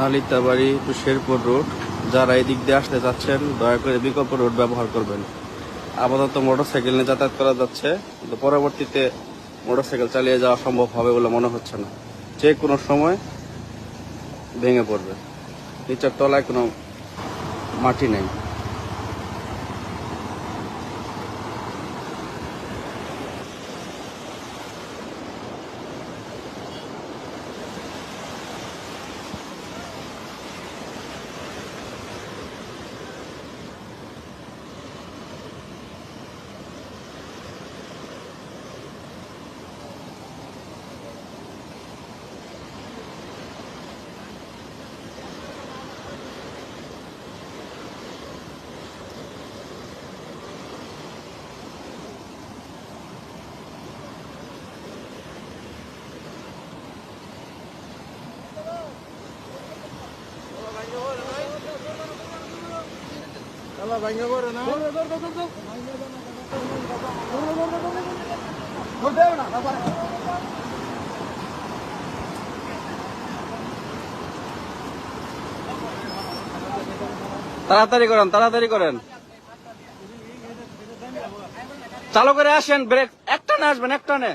Nalitabari two Sherpur road. যারা এই দিক দিয়ে আসতে যাচ্ছেন দয়া করে বিকল্প রোড ব্যবহার করবেন। আপাতত মোটরসাইকেল নিয়ে যাতায়াত করা যাচ্ছে, কিন্তু পরবর্তীতে মোটরসাইকেল চালিয়ে যাওয়া সম্ভব হবে বলে মনে হচ্ছে না। যে কোনো সময় ভেঙে পড়বে। নিচের তলায় কোনো মাটি নেই। তাড়াতাড়ি করেন তাড়াতাড়ি করেন। চালু করে আসেন ব্রেক। একটা না আসবেন একটা নে।